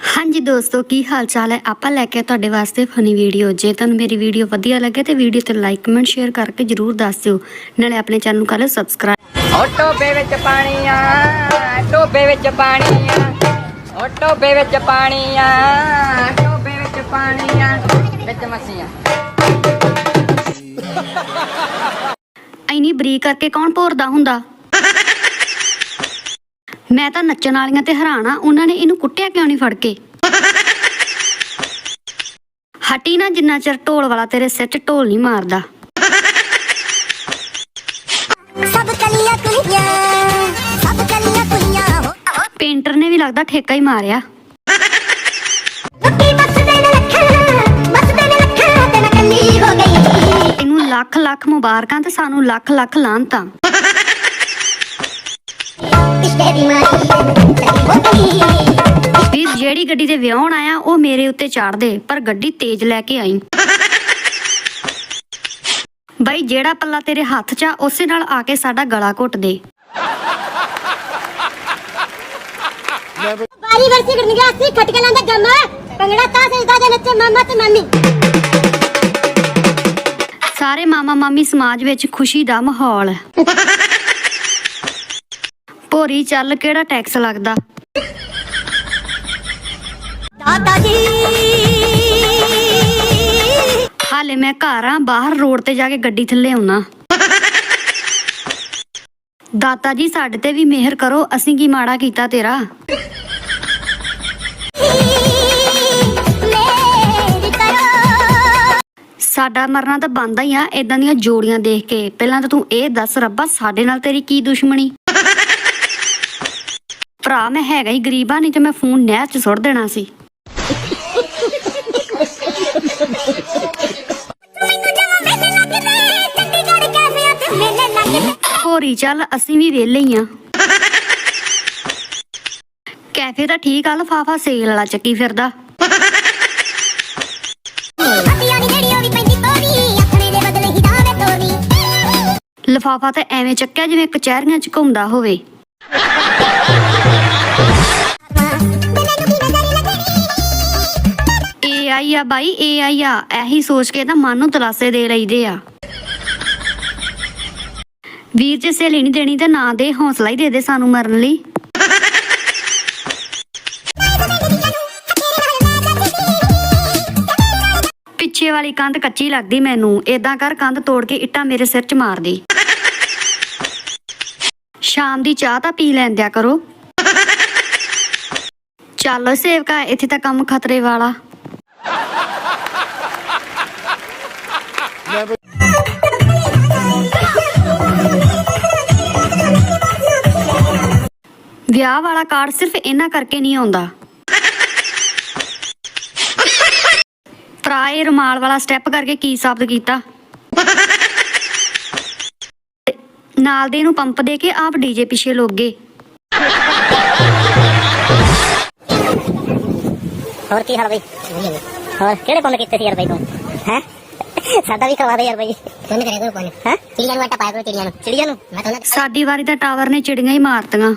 ਹਾਂਜੀ ਦੋਸਤੋ ਕੀ ਹਾਲ ਚਾਲ ਹੈ? ਆਪਾਂ ਲੈ ਕੇ ਤੁਹਾਡੇ ਵਾਸਤੇ ਫਨੀ ਵੀਡੀਓ ਜੇ ਤੁਹਾਨੂੰ ਮੇਰੀ ਵੀਡੀਓ ਵਧੀਆ ਲੱਗੇ ਤੇ ਵੀਡੀਓ ਤੇ ਲਾਈਕ ਕਮੈਂਟ ਸ਼ੇਅਰ ਕਰਕੇ ਜਰੂਰ ਦੱਸ ਦਿਓ। ਨਾਲੇ ਆਪਣੇ ਚੈਨਲ ਨੂੰ ਕਰ ਲਓ ਸਬਸਕ੍ਰਾਈਬ ਓ ਟੋਬੇ ਵਿੱਚ ਪਾਣੀ ਆ ਟੋਬੇ ਵਿੱਚ ਪਾਣੀ ਆ ਓ ਟੋਬੇ ਵਿੱਚ ਪਾਣੀ ਆ ਟੋਬੇ ਵਿੱਚ ਪਾਣੀ ਆ ਵਿੱਚ ਮੱਛੀਆਂ। ਐਨੀ ਬਰੀਕ ਕਰਕੇ ਕੌਣ ਭੋਰਦਾ ਹੁੰਦਾ? ਮੈਂ ਤਾਂ ਨੱਚਣ ਵਾਲੀਆਂ ਤੇ ਹੈਰਾਨ ਆ ਉਹਨਾਂ ਨੇ ਇਹਨੂੰ ਕੁੱਟਿਆ ਕਿਉਂ ਨਹੀਂ ਫੜ ਕੇ? ਹਟੀ ਨਾ ਜਿੰਨਾ ਚਿਰ ਢੋਲ ਵਾਲਾ ਤੇਰੇ ਸਿਰ 'ਚ ਢੋਲ ਨਹੀਂ ਮਾਰਦਾ। ਸਭ ਕਲੀਆਂ ਕੁਲੀਆਂ ਸਭ ਕਲੀਆਂ ਕੁਲੀਆਂ ਹੋ ਪੇਂਟਰ ਨੇ ਵੀ ਲੱਗਦਾ ਠੇਕਾ ਹੀ ਮਾਰਿਆ। ਲੁੱਟੀ ਬਸ ਦੇ ਲੱਖਾਂ ਬਸ ਦੇ ਲੱਖਾਂ ਤੇ ਮੈਂ ਕੱਲੀ ਹੋ ਗਈ। ਇਹਨੂੰ ਲੱਖ ਲੱਖ ਮੁਬਾਰਕਾਂ ਤੇ ਸਾਨੂੰ ਲੱਖ ਲੱਖ ਲਾਂਤਾਂ ਇਸ਼ਕੇ ਦੀ ਮਾਰੀ ਚੱਲੀ ਹੋ ਗਈ ਵੀ ਜਿਹੜੀ ਗੱਡੀ ਤੇ ਵਿਆਹਣ ਆਇਆ ਉਹ ਮੇਰੇ ਉੱਤੇ ਚਾੜ ਦੇ ਪਰ ਗੱਡੀ ਤੇਜ਼ ਲੈ ਕੇ ਆਈ। ਬਾਈ ਜਿਹੜਾ ਪੱਲਾ ਤੇਰੇ ਹੱਥ 'ਚ ਆ ਉਸੇ ਨਾਲ ਆ ਕੇ ਸਾਡਾ ਗਲਾ ਘੁੱਟ ਦੇ। ਬਾਰੀ ਵਰਸੀ ਕਰਨ ਗਿਆ ਸੀ ਖਟਕੇ ਲਾਂਦਾ ਜਮਾ ਪੰਗੜਾ ਤਾਂ ਸਜਦਾ ਦੇ ਨੱਚੇ ਮਾਮਾ ਤੇ ਮਾਮੀ। ਸਾਰੇ ਮਾਮਾ ਮਾਮੀ ਸਮਾਜ ਵਿੱਚ ਖੁਸ਼ੀ ਦਾ ਮਾਹੌਲ। ਭੋਰੀ ਚੱਲ ਕਿਹੜਾ ਟੈਕਸ ਲੱਗਦਾ? ਦਾਦਾ ਜੀ। ਹਾਲੇ ਮੈਂ ਘਰ ਆ ਬਾਹਰ ਰੋਡ ਤੇ ਜਾ ਕੇ ਗੱਡੀ ਥੱਲੇ ਆਉਣਾ। ਦਾਤਾ ਜੀ ਸਾਡੇ ਤੇ ਵੀ ਮਿਹਰ ਕਰੋ ਅਸੀਂ ਕੀ ਮਾੜਾ ਕੀਤਾ ਤੇਰਾ? ਸਾਡਾ ਮਰਨਾ ਤਾਂ ਬੰਦਾ ਹੀ ਆ ਇਦਾਂ ਦੀਆਂ ਜੋੜੀਆਂ ਦੇਖ ਕੇ। ਪਹਿਲਾਂ ਤਾਂ ਤੂੰ ਇਹ ਦੱਸ ਰੱਬਾ ਸਾਡੇ ਨਾਲ ਤੇਰੀ ਕੀ ਦੁਸ਼ਮਣੀ? ਭਰਾ ਮੈਂ ਹੈਗਾ ਹੀ, ਗਰੀਬਾ ਨਹੀਂ ਤੇ ਮੈਂ ਫੋਨ ਨਹਿਰ 'ਚ ਸੁੱਟ ਦੇਣਾ ਸੀ। ਮੈਨੂੰ ਹੋਰੀ ਚੱਲ, ਅਸੀਂ ਵੀ ਵਿਹਲੇ ਹੀ ਆ। ਕੈਫੇ ਤਾਂ ਠੀਕ ਆ, ਲਫਾਫਾ ਸੇਲ ਵਾਲਾ ਚੱਕੀ ਫਿਰਦਾ। ਹੱਡੀਆਂ ਲਫਾਫਾ ਤਾਂ ਐਵੇਂ ਚੱਕਿਆ ਜਿਵੇਂ ਕਚਹਿਰੀਆਂ 'ਚ ਘੁੰਮਦਾ ਹੋਵੇ। ਏ ਆ ਬਾਈ ਏ ਆ। ਇਹੀ ਸੋਚ ਕੇ ਤਾਂ ਮਨ ਨੂੰ ਤਲਾਸੇ ਦੇ ਲਈਦੇ ਆ। ਵੀਰ ਜੇ, ਸਹੇਲੀ ਨਹੀਂ ਦੇਣੀ ਤੇ ਨਾ ਦੇ, ਹੌਸਲਾ ਹੀ ਦੇ ਦੇ ਸਾਨੂੰ ਮਰਨ ਲਈ। ਪਿੱਛੇ ਵਾਲੀ ਕੰਧ ਕੱਚੀ ਲੱਗਦੀ ਮੈਨੂੰ। ਏਦਾਂ ਕਰ ਕੰਧ ਤੋੜ ਕੇ ਇੱਟਾਂ ਮੇਰੇ ਸਿਰ 'ਚ ਮਾਰ ਦੇ। ਸ਼ਾਮ ਦੀ ਚਾਹ ਤਾਂ ਪੀ ਲੈਂਦਿਆ ਕਰੋ। ਚੱਲ ਸੇਵਕਾ ਇੱਥੇ ਤਾਂ ਕੰਮ ਖਤਰੇ ਵਾਲਾ। ਵਿਆਹ ਵਾਲਾ ਕਾਰਡ ਸਿਰਫ ਇਹਨਾਂ ਕਰਕੇ ਨਹੀਂ ਆਉਂਦਾ। ਭਰਾ ਇਹ ਰੁਮਾਲ ਵਾਲਾ ਸਟੈਪ ਕਰਕੇ ਕੀ ਸਾਬਤ ਕੀਤਾ? ਨਾਲ ਦੇ ਨੂੰ ਪੰਪ ਦੇ ਕੇ ਆਪ ਡੀਜੇ ਪਿੱਛੇ ਲੋਕ ਗਏ। ਹੋਰ ਕੀ ਹਾਲ ਬਈ? ਹੋਰ ਕਿਹੜੇ ਪੁੰਨ ਕੀਤੇ ਸੀ ਯਾਰ ਬਈ ਤੂੰ? ਹੈ? ਸਾਡਾ ਵੀ ਕਰਵਾ ਦੇ ਯਾਰ ਬਈ। ਪੁੰਨ ਕਰੇ ਕੋਈ ਹੈ? ਚਿੜੀਆਂ ਨੂੰ ਆਟਾ ਪਾਇਆ ਕਰੋ ਚਿੜੀਆਂ ਨੂੰ। ਚਿੜੀਆਂ ਨੂੰ? ਮੈਂ ਤਾਂ ਸਾਡੀ ਵਾਰੀ ਤਾਂ ਟਾਵਰ ਨੇ ਚਿੜੀਆਂ ਹੀ ਮਾਰਤੀਆਂ।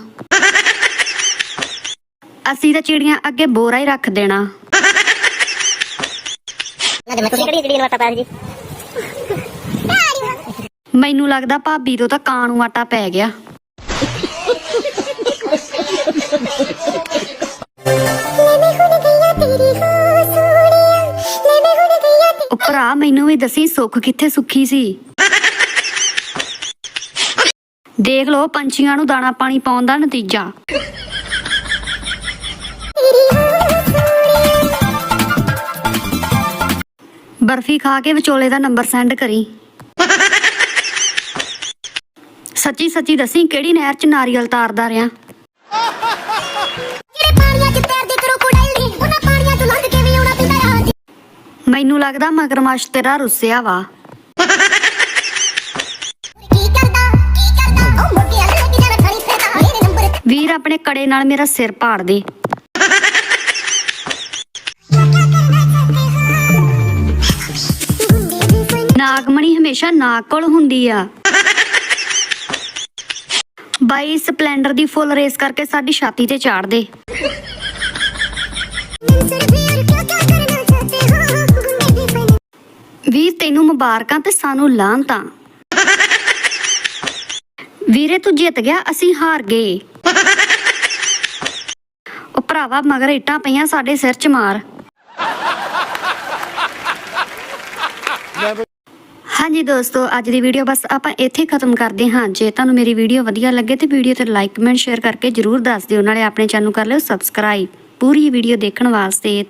ਅਸੀਂ ਤਾਂ ਚਿੜੀਆਂ ਅੱਗੇ ਬੋਰਾ ਹੀ ਰੱਖ ਦੇਣਾ। ਮੈਂ ਤੁਸੀਂ ਕਿਹੜੀ ਚਿੜੀਆਂ ਨੂੰ ਆਟਾ ਪਾਇਆ ਜੀ ਮੈਨੂੰ ਲੱਗਦਾ ਭਾਬੀ ਤੋਂ ਤਾਂ ਕਾਂ ਨੂੰ ਆਟਾ ਪੈ ਗਿਆ। ਉਹ ਭਰਾ ਮੈਨੂੰ ਵੀ ਦੱਸੀ ਸੁੱਖ ਕਿੱਥੇ ਸੁੱਖੀ ਸੀ। ਦੇਖ ਲਓ, ਪੰਛੀਆਂ ਨੂੰ ਦਾਣਾ ਪਾਣੀ ਪਾਉਣ ਦਾ ਨਤੀਜਾ। ਬਰਫੀ ਖਾ ਕੇ ਵਿਚੋਲੇ ਦਾ ਨੰਬਰ ਸੈਂਡ ਕਰੀ। ਸੱਚੀ ਸੱਚੀ ਦੱਸੀ ਕਿਹੜੀ ਨਹਿਰ 'ਚ ਨਾਰੀਅਲ ਤਾਰਦਾ ਰਿਆਂ ਜਿਹੜੇ ਪਾਣੀਆਂ 'ਚ ਤੈਰਦੇ ਕਰੋ ਕੁੜੈਲੀ ਉਹਨਾਂ ਪਾਣੀਆਂ 'ਚੋਂ ਲੰਘ ਕੇ ਵੀ ਆਉਣਾ ਪੈਂਦਾ ਰਾਹ 'ਚ ਮੈਨੂੰ ਲੱਗਦਾ ਮਗਰਮੱਛ ਤੇਰਾ ਰੁੱਸਿਆ ਵਾ। ਕੀ ਕਰਦਾ ਕੀ ਕਰਦਾ? ਉਹ ਮੁੱਕੇ ਵਾਲੇ ਲੱਗ ਜਾਣਾ ਖੜੀ ਫੇਦਾ ਮੇਰੇ ਨੰਬਰ ਵੀਰ ਆਪਣੇ ਕੜੇ ਨਾਲ ਮੇਰਾ ਸਿਰ ਪਾੜ ਦੇ। ਨਾਗਮਣੀ ਹਮੇਸ਼ਾ ਨਾਗ ਕੋਲ ਹੁੰਦੀ ਆ। ਬਾਈ ਸਪਲੈਂਡਰ ਦੀ ਫੁੱਲ ਰੇਸ ਕਰਕੇ ਸਾਡੀ ਛਾਤੀ ਤੇ ਚਾੜ ਦੇ। ਵੀਰ, ਤੈਨੂੰ ਮੁਬਾਰਕਾਂ ਤੇ ਸਾਨੂੰ ਲਾਂਤਾਂ ਵੀਰੇ, ਤੂੰ ਜਿੱਤ ਗਿਆ, ਅਸੀਂ ਹਾਰ ਗਏ। ਉਹ ਭਰਾਵਾ, ਮਗਰ ਇੱਟਾਂ ਪਈਆਂ ਸਾਡੇ ਸਿਰ 'ਚ ਮਾਰ। ਹਾਂਜੀ ਦੋਸਤੋ, ਅੱਜ ਦੀ ਵੀਡੀਓ ਬਸ ਆਪਾਂ ਇੱਥੇ ਖਤਮ ਕਰਦੇ ਹਾਂ। ਜੇ ਤੁਹਾਨੂੰ ਮੇਰੀ ਵੀਡੀਓ ਵਧੀਆ ਲੱਗੇ ਤੇ ਵੀਡੀਓ ਤੇ ਲਾਈਕ ਕਮੈਂਟ ਸ਼ੇਅਰ ਕਰਕੇ ਜਰੂਰ ਦੱਸ ਦਿਓ। ਨਾਲੇ ਆਪਣੇ ਚੈਨਲ ਨੂੰ ਕਰ ਲਿਓ ਸਬਸਕ੍ਰਾਈਬ ਪੂਰੀ ਵੀਡੀਓ ਦੇਖਣ ਵਾਸਤੇ